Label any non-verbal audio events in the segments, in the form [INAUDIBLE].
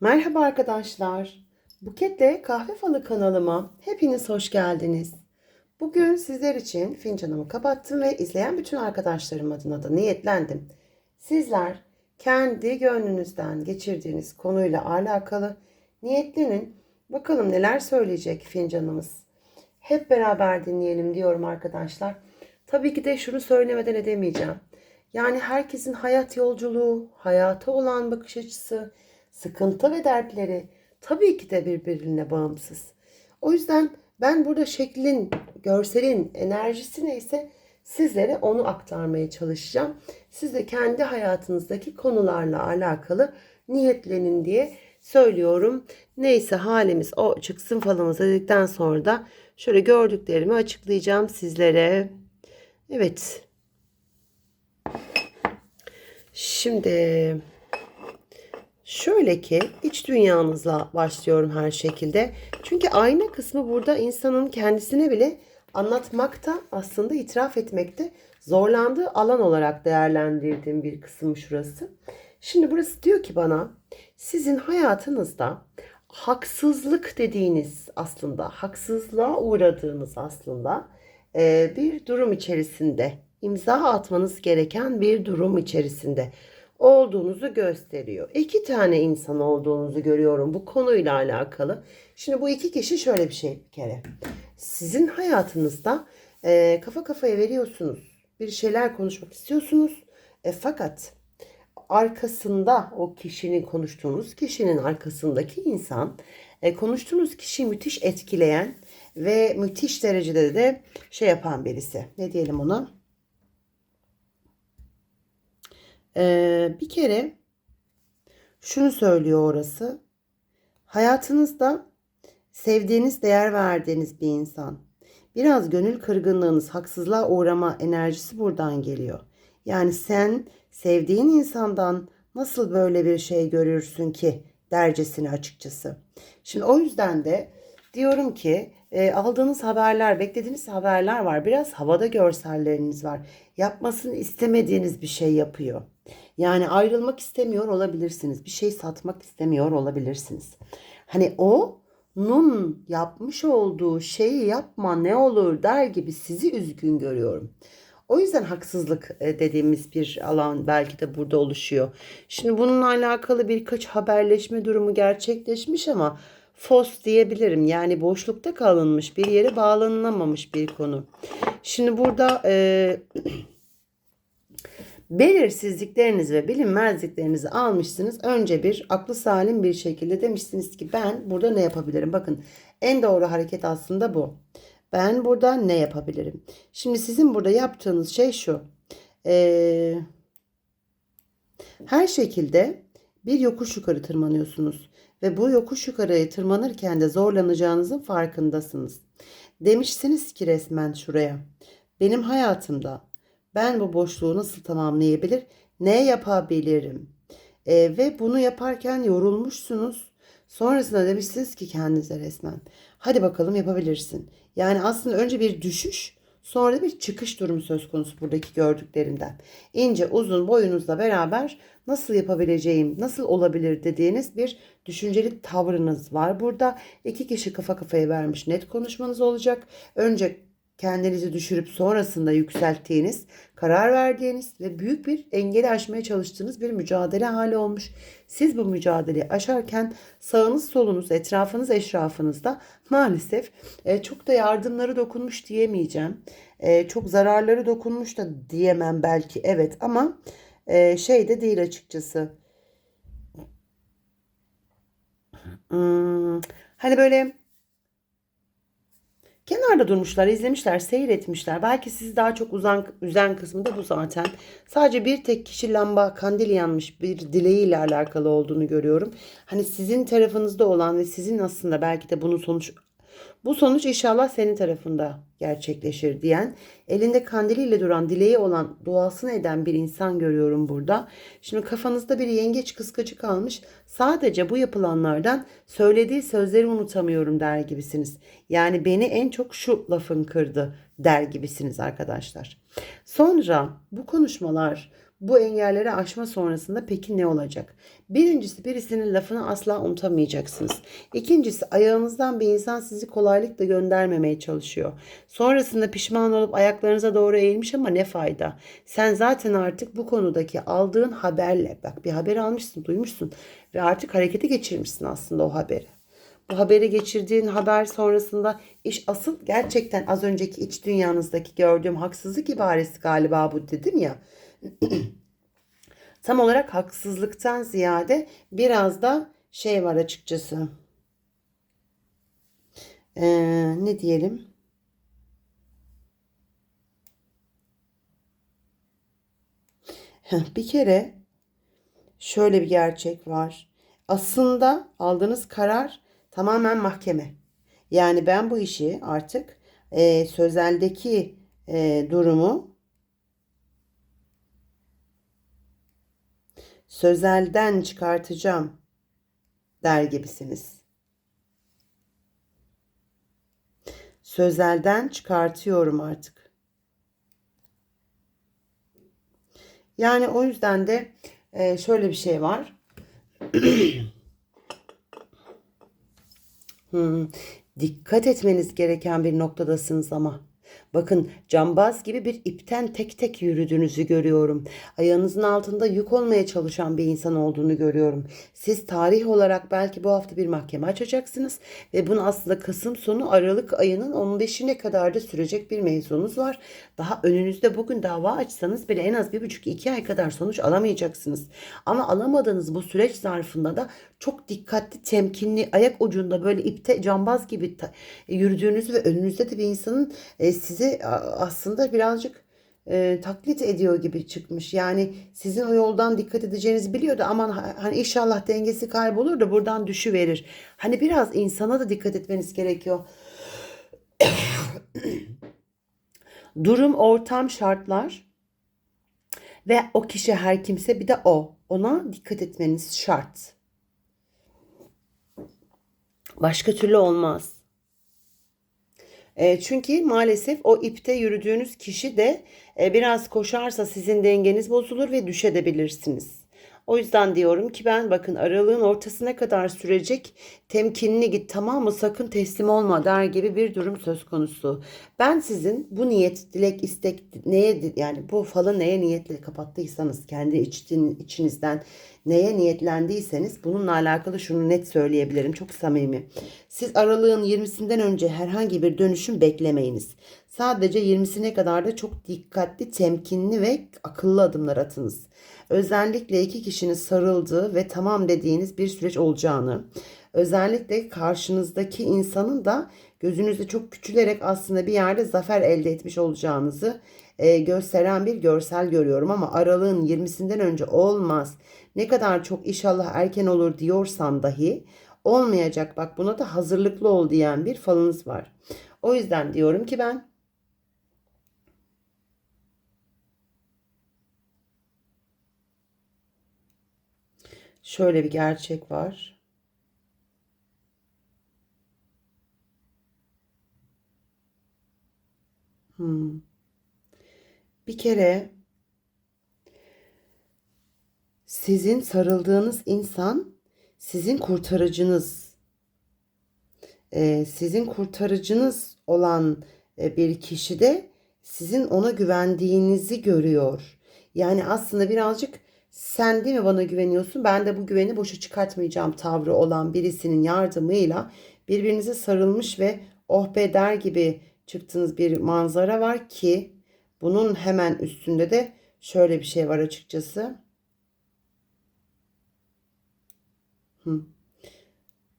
Merhaba arkadaşlar. Buketle Kahve Falı kanalıma hepiniz hoş geldiniz. Bugün sizler için fincanımı kapattım ve izleyen bütün arkadaşlarım adına da niyetlendim. Sizler kendi gönlünüzden geçirdiğiniz konuyla alakalı niyetlenin. Bakalım neler söyleyecek fincanımız. Hep beraber dinleyelim diyorum arkadaşlar. Tabii ki de şunu söylemeden edemeyeceğim. Yani herkesin hayat yolculuğu, hayata olan bakış açısı, sıkıntı ve dertleri tabii ki de birbirine bağımsız. O yüzden ben burada şeklin, görselin enerjisi neyse sizlere onu aktarmaya çalışacağım. Siz de kendi hayatınızdaki konularla alakalı niyetlenin diye söylüyorum. Neyse halimiz o çıksın falımız dedikten sonra da şöyle gördüklerimi açıklayacağım sizlere. Evet. Şimdi şöyle ki iç dünyanızla başlıyorum her şekilde. Çünkü ayna kısmı burada insanın kendisine bile anlatmakta aslında itiraf etmekte zorlandığı alan olarak değerlendirdiğim bir kısım şurası. Şimdi burası diyor ki bana sizin hayatınızda haksızlık dediğiniz aslında haksızlığa uğradığınız aslında bir durum içerisinde imza atmanız gereken bir durum içerisinde olduğunuzu gösteriyor. İki tane insan olduğunuzu görüyorum bu konuyla alakalı. Şimdi bu iki kişi şöyle bir şey bir kere. Sizin hayatınızda e, kafa kafaya veriyorsunuz. Bir şeyler konuşmak istiyorsunuz. E, fakat arkasında o kişinin konuştuğunuz kişinin arkasındaki insan e, konuştuğunuz kişiyi müthiş etkileyen ve müthiş derecede de şey yapan birisi. Ne diyelim ona? Ee, bir kere şunu söylüyor orası. Hayatınızda sevdiğiniz, değer verdiğiniz bir insan. Biraz gönül kırgınlığınız, haksızlığa uğrama enerjisi buradan geliyor. Yani sen sevdiğin insandan nasıl böyle bir şey görürsün ki dercesini açıkçası. Şimdi o yüzden de diyorum ki e, aldığınız haberler, beklediğiniz haberler var. Biraz havada görselleriniz var. Yapmasını istemediğiniz bir şey yapıyor. Yani ayrılmak istemiyor olabilirsiniz. Bir şey satmak istemiyor olabilirsiniz. Hani o nun yapmış olduğu şeyi yapma ne olur der gibi sizi üzgün görüyorum. O yüzden haksızlık e, dediğimiz bir alan belki de burada oluşuyor. Şimdi bununla alakalı birkaç haberleşme durumu gerçekleşmiş ama fos diyebilirim. Yani boşlukta kalınmış bir yere bağlanılamamış bir konu. Şimdi burada e, belirsizliklerinizi ve bilinmezliklerinizi almışsınız. Önce bir aklı salim bir şekilde demişsiniz ki ben burada ne yapabilirim? Bakın en doğru hareket aslında bu. Ben burada ne yapabilirim? Şimdi sizin burada yaptığınız şey şu. Ee, her şekilde bir yokuş yukarı tırmanıyorsunuz. Ve bu yokuş yukarıya tırmanırken de zorlanacağınızın farkındasınız. Demişsiniz ki resmen şuraya. Benim hayatımda ben bu boşluğu nasıl tamamlayabilir? Ne yapabilirim? Ee, ve bunu yaparken yorulmuşsunuz. Sonrasında demişsiniz ki kendinize resmen. Hadi bakalım yapabilirsin. Yani aslında önce bir düşüş sonra bir çıkış durumu söz konusu buradaki gördüklerimden. İnce uzun boyunuzla beraber nasıl yapabileceğim, nasıl olabilir dediğiniz bir düşünceli tavrınız var. Burada iki kişi kafa kafaya vermiş net konuşmanız olacak. Önce kendinizi düşürüp sonrasında yükselttiğiniz, karar verdiğiniz ve büyük bir engeli aşmaya çalıştığınız bir mücadele hali olmuş. Siz bu mücadeleyi aşarken sağınız solunuz, etrafınız eşrafınızda maalesef e, çok da yardımları dokunmuş diyemeyeceğim. E, çok zararları dokunmuş da diyemem belki evet ama e, şey de değil açıkçası. Hmm, hani böyle Kenarda durmuşlar, izlemişler, seyretmişler. Belki sizi daha çok uzan, üzen kısmı da bu zaten. Sadece bir tek kişi lamba, kandil yanmış bir dileğiyle alakalı olduğunu görüyorum. Hani sizin tarafınızda olan ve sizin aslında belki de bunun sonuç bu sonuç inşallah senin tarafında gerçekleşir diyen, elinde kandiliyle duran, dileği olan, duasını eden bir insan görüyorum burada. Şimdi kafanızda bir yengeç kıskacı kalmış. Sadece bu yapılanlardan söylediği sözleri unutamıyorum der gibisiniz. Yani beni en çok şu lafın kırdı der gibisiniz arkadaşlar. Sonra bu konuşmalar, Bu engelleri aşma sonrasında peki ne olacak? Birincisi birisinin lafını asla unutamayacaksınız. İkincisi ayağınızdan bir insan sizi kolaylıkla göndermemeye çalışıyor. Sonrasında pişman olup ayaklarınıza doğru eğilmiş ama ne fayda? Sen zaten artık bu konudaki aldığın haberle bak bir haber almışsın, duymuşsun ve artık harekete geçirmişsin aslında o haberi. Bu haberi geçirdiğin haber sonrasında iş asıl gerçekten az önceki iç dünyanızdaki gördüğüm haksızlık ibaresi galiba bu dedim ya. [CLEARS THROAT] Tam olarak haksızlıktan ziyade biraz da şey var açıkçası. Ee, ne diyelim? Bir kere şöyle bir gerçek var. Aslında aldığınız karar tamamen mahkeme. Yani ben bu işi artık e, sözeldeki e, durumu sözelden çıkartacağım der gibisiniz. Sözelden çıkartıyorum artık. Yani o yüzden de e, şöyle bir şey var. [CLEARS THROAT] Hmm, dikkat etmeniz gereken bir noktadasınız ama. Bakın cambaz gibi bir ipten tek tek yürüdüğünüzü görüyorum. Ayağınızın altında yük olmaya çalışan bir insan olduğunu görüyorum. Siz tarih olarak belki bu hafta bir mahkeme açacaksınız ve bunu aslında Kasım sonu Aralık ayının 15'ine kadar da sürecek bir mevzunuz var. Daha önünüzde bugün dava açsanız bile en az bir buçuk iki ay kadar sonuç alamayacaksınız. Ama alamadığınız bu süreç zarfında da çok dikkatli, temkinli, ayak ucunda böyle ipte cambaz gibi yürüdüğünüz ve önünüzde de bir insanın e, sizi aslında birazcık e, taklit ediyor gibi çıkmış. Yani sizin o yoldan dikkat edeceğinizi biliyordu. Aman hani inşallah dengesi kaybolur da buradan düşü verir. Hani biraz insana da dikkat etmeniz gerekiyor. [COUGHS] Durum, ortam, şartlar ve o kişi her kimse bir de o. Ona dikkat etmeniz şart. Başka türlü olmaz. E, çünkü maalesef o ipte yürüdüğünüz kişi de e, biraz koşarsa sizin dengeniz bozulur ve düşebilirsiniz. O yüzden diyorum ki ben bakın aralığın ortasına kadar sürecek temkinli git tamam mı sakın teslim olma der gibi bir durum söz konusu. Ben sizin bu niyet, dilek, istek neye yani bu falı neye niyetle kapattıysanız kendi için, içinizden neye niyetlendiyseniz bununla alakalı şunu net söyleyebilirim. Çok samimi. Siz aralığın 20'sinden önce herhangi bir dönüşüm beklemeyiniz. Sadece 20'sine kadar da çok dikkatli, temkinli ve akıllı adımlar atınız. Özellikle iki kişinin sarıldığı ve tamam dediğiniz bir süreç olacağını, özellikle karşınızdaki insanın da gözünüzde çok küçülerek aslında bir yerde zafer elde etmiş olacağınızı e, gösteren bir görsel görüyorum ama aralığın 20'sinden önce olmaz. Ne kadar çok inşallah erken olur diyorsan dahi olmayacak. Bak buna da hazırlıklı ol diyen bir falınız var. O yüzden diyorum ki ben şöyle bir gerçek var. Hmm. Bir kere sizin sarıldığınız insan sizin kurtarıcınız. Ee, sizin kurtarıcınız olan e, bir kişi de sizin ona güvendiğinizi görüyor. Yani aslında birazcık sen değil mi bana güveniyorsun? Ben de bu güveni boşa çıkartmayacağım tavrı olan birisinin yardımıyla birbirinize sarılmış ve oh be der gibi çıktığınız bir manzara var ki bunun hemen üstünde de şöyle bir şey var açıkçası. Hı.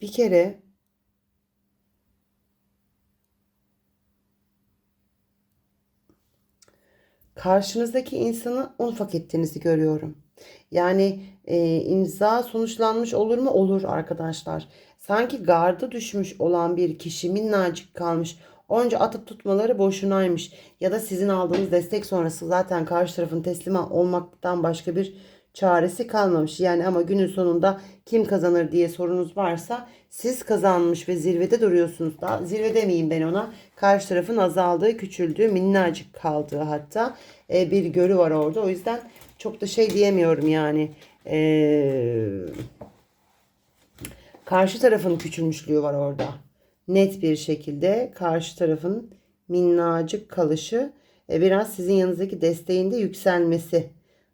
Bir kere karşınızdaki insanı unfak ettiğinizi görüyorum. Yani e, imza sonuçlanmış olur mu? Olur arkadaşlar. Sanki garda düşmüş olan bir kişi minnacık kalmış. Onca atıp tutmaları boşunaymış. Ya da sizin aldığınız destek sonrası zaten karşı tarafın teslim olmaktan başka bir çaresi kalmamış. Yani ama günün sonunda kim kazanır diye sorunuz varsa siz kazanmış ve zirvede duruyorsunuz. Daha zirve demeyeyim ben ona. Karşı tarafın azaldığı, küçüldüğü, minnacık kaldığı hatta e, bir görü var orada. O yüzden çok da şey diyemiyorum yani. Ee, karşı tarafın küçülmüşlüğü var orada. Net bir şekilde karşı tarafın minnacık kalışı e, biraz sizin yanınızdaki desteğinde yükselmesi.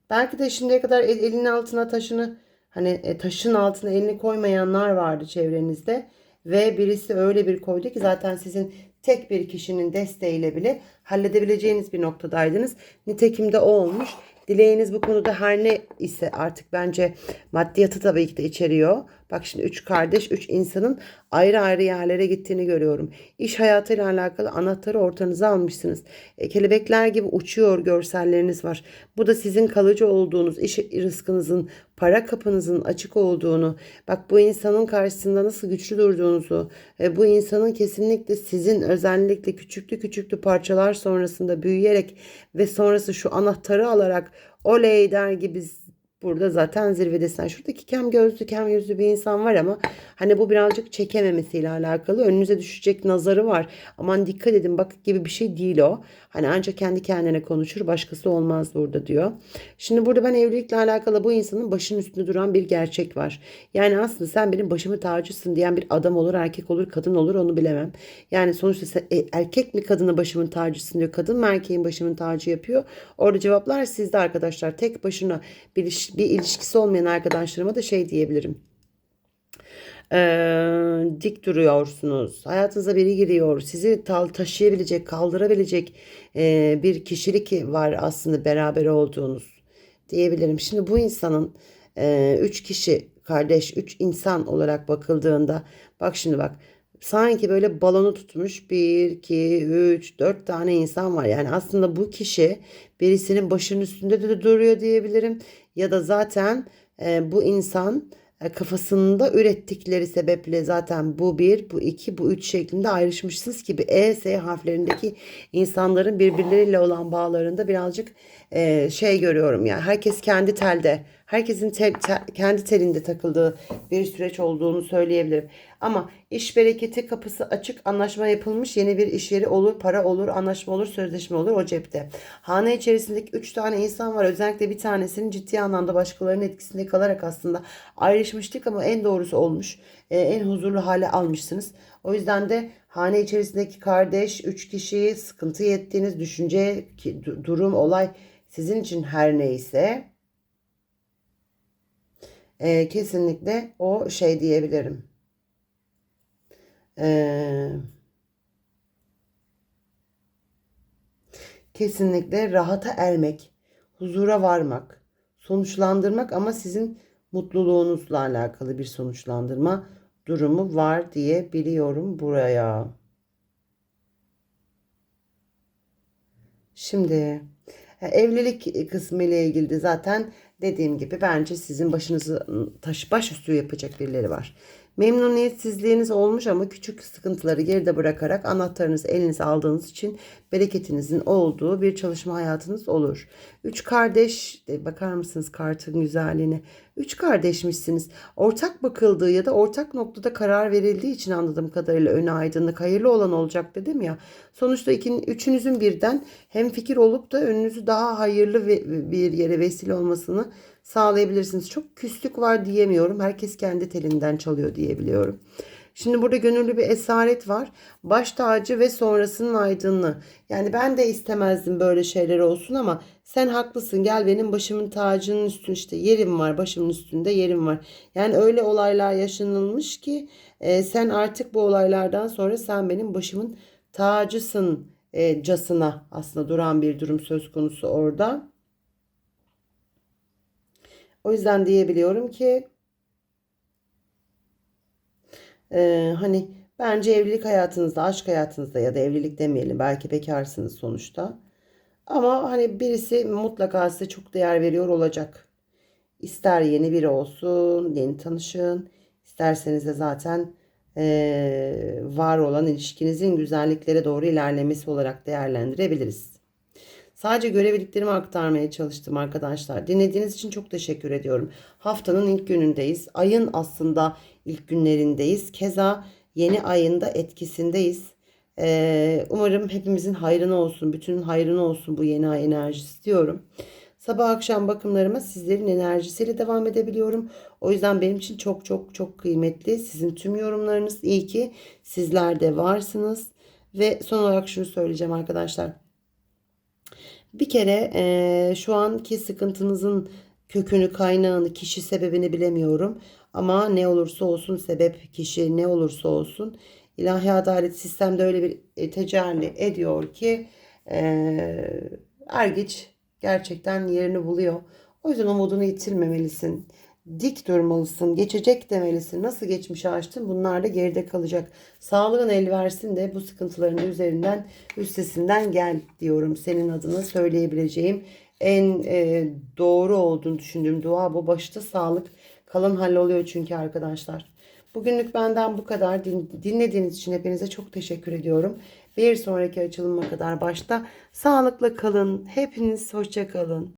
Belki de şimdiye kadar el, elinin altına taşını hani e, taşın altına elini koymayanlar vardı çevrenizde ve birisi öyle bir koydu ki zaten sizin tek bir kişinin desteğiyle bile halledebileceğiniz bir noktadaydınız. Nitekim de o olmuş. Dileğiniz bu konuda her ne ise artık bence maddiyatı tabii ki de içeriyor. Bak şimdi üç kardeş, üç insanın ayrı ayrı yerlere gittiğini görüyorum. İş hayatıyla alakalı anahtarı ortanıza almışsınız. E, kelebekler gibi uçuyor görselleriniz var. Bu da sizin kalıcı olduğunuz, iş rızkınızın, para kapınızın açık olduğunu, bak bu insanın karşısında nasıl güçlü durduğunuzu, e, bu insanın kesinlikle sizin özellikle küçüklü küçüklü parçalar sonrasında büyüyerek ve sonrası şu anahtarı alarak oley der gibi Burada zaten zirvedesin. Şuradaki kem gözlü kem yüzlü bir insan var ama hani bu birazcık çekememesiyle alakalı. Önünüze düşecek nazarı var. Aman dikkat edin bak gibi bir şey değil o. Hani ancak kendi kendine konuşur başkası olmaz burada diyor. Şimdi burada ben evlilikle alakalı bu insanın başının üstünde duran bir gerçek var. Yani aslında sen benim başımı tacısın diyen bir adam olur, erkek olur, kadın olur onu bilemem. Yani sonuçta sen, e, erkek mi kadına başımın tacısın diyor. Kadın mı erkeğin başımın tacı yapıyor. Orada cevaplar sizde arkadaşlar. Tek başına bir, bir ilişkisi olmayan arkadaşlarıma da şey diyebilirim ee, dik duruyorsunuz. Hayatınıza biri giriyor. Sizi taşıyabilecek, kaldırabilecek e, bir kişilik var aslında beraber olduğunuz diyebilirim. Şimdi bu insanın e, üç kişi kardeş, üç insan olarak bakıldığında bak şimdi bak sanki böyle balonu tutmuş bir, iki, üç, dört tane insan var. Yani aslında bu kişi birisinin başının üstünde de duruyor diyebilirim. Ya da zaten e, bu insan e, kafasında ürettikleri sebeple zaten bu bir, bu iki, bu üç şeklinde ayrışmışsınız gibi E, S harflerindeki insanların birbirleriyle olan bağlarında birazcık e, şey görüyorum yani. Herkes kendi telde herkesin te, te, kendi telinde takıldığı bir süreç olduğunu söyleyebilirim. Ama iş bereketi kapısı açık, anlaşma yapılmış, yeni bir iş yeri olur, para olur, anlaşma olur, sözleşme olur o cepte. Hane içerisindeki 3 tane insan var. Özellikle bir tanesinin ciddi anlamda başkalarının etkisinde kalarak aslında ayrışmıştık ama en doğrusu olmuş. Ee, en huzurlu hale almışsınız. O yüzden de hane içerisindeki kardeş, 3 kişiyi sıkıntı yettiğiniz düşünce, durum, olay sizin için her neyse e, kesinlikle o şey diyebilirim. Eee kesinlikle rahata ermek, huzura varmak, sonuçlandırmak ama sizin mutluluğunuzla alakalı bir sonuçlandırma durumu var diye biliyorum buraya. Şimdi evlilik kısmı ile ilgili zaten dediğim gibi bence sizin başınızı taş baş üstü yapacak birileri var. Memnuniyetsizliğiniz olmuş ama küçük sıkıntıları geride bırakarak anahtarınızı elinize aldığınız için bereketinizin olduğu bir çalışma hayatınız olur. Üç kardeş, bakar mısınız kartın güzelliğine? Üç kardeşmişsiniz. Ortak bakıldığı ya da ortak noktada karar verildiği için anladığım kadarıyla öne aydınlık, hayırlı olan olacak dedim ya. Sonuçta ikin, üçünüzün birden hem fikir olup da önünüzü daha hayırlı bir yere vesile olmasını sağlayabilirsiniz. Çok küslük var diyemiyorum. Herkes kendi telinden çalıyor diyebiliyorum. Şimdi burada gönüllü bir esaret var. Baş tacı ve sonrasının aydınlığı. Yani ben de istemezdim böyle şeyler olsun ama sen haklısın. Gel benim başımın tacının üstünde işte yerim var. Başımın üstünde yerim var. Yani öyle olaylar yaşanılmış ki e, sen artık bu olaylardan sonra sen benim başımın tacısın e, casına aslında duran bir durum söz konusu orada. O yüzden diyebiliyorum ki e, hani bence evlilik hayatınızda, aşk hayatınızda ya da evlilik demeyelim belki bekarsınız sonuçta. Ama hani birisi mutlaka size çok değer veriyor olacak. İster yeni biri olsun, yeni tanışın. İsterseniz de zaten e, var olan ilişkinizin güzelliklere doğru ilerlemesi olarak değerlendirebiliriz. Sadece görebildiklerimi aktarmaya çalıştım arkadaşlar. Dinlediğiniz için çok teşekkür ediyorum. Haftanın ilk günündeyiz. Ayın aslında ilk günlerindeyiz. Keza yeni ayında etkisindeyiz. Ee, umarım hepimizin hayrına olsun. Bütün hayrına olsun bu yeni ay enerjisi diyorum. Sabah akşam bakımlarıma sizlerin enerjisiyle devam edebiliyorum. O yüzden benim için çok çok çok kıymetli. Sizin tüm yorumlarınız iyi ki sizler de varsınız. Ve son olarak şunu söyleyeceğim arkadaşlar. Bir kere eee, şu anki sıkıntınızın kökünü, kaynağını, kişi sebebini bilemiyorum. Ama ne olursa olsun sebep, kişi ne olursa olsun ilahi adalet sistemde öyle bir e, tecelli ediyor ki eee Ergiç gerçekten yerini buluyor. O yüzden umudunu yitirmemelisin. Dik durmalısın. Geçecek demelisin. Nasıl geçmişi açtın? Bunlar da geride kalacak. Sağlığın el versin de bu sıkıntıların üzerinden, üstesinden gel diyorum. Senin adına söyleyebileceğim en e, doğru olduğunu düşündüğüm dua bu. Başta sağlık. Kalan halloluyor çünkü arkadaşlar. Bugünlük benden bu kadar. Din- Dinlediğiniz için hepinize çok teşekkür ediyorum. Bir sonraki açılıma kadar başta sağlıkla kalın. Hepiniz hoşça kalın.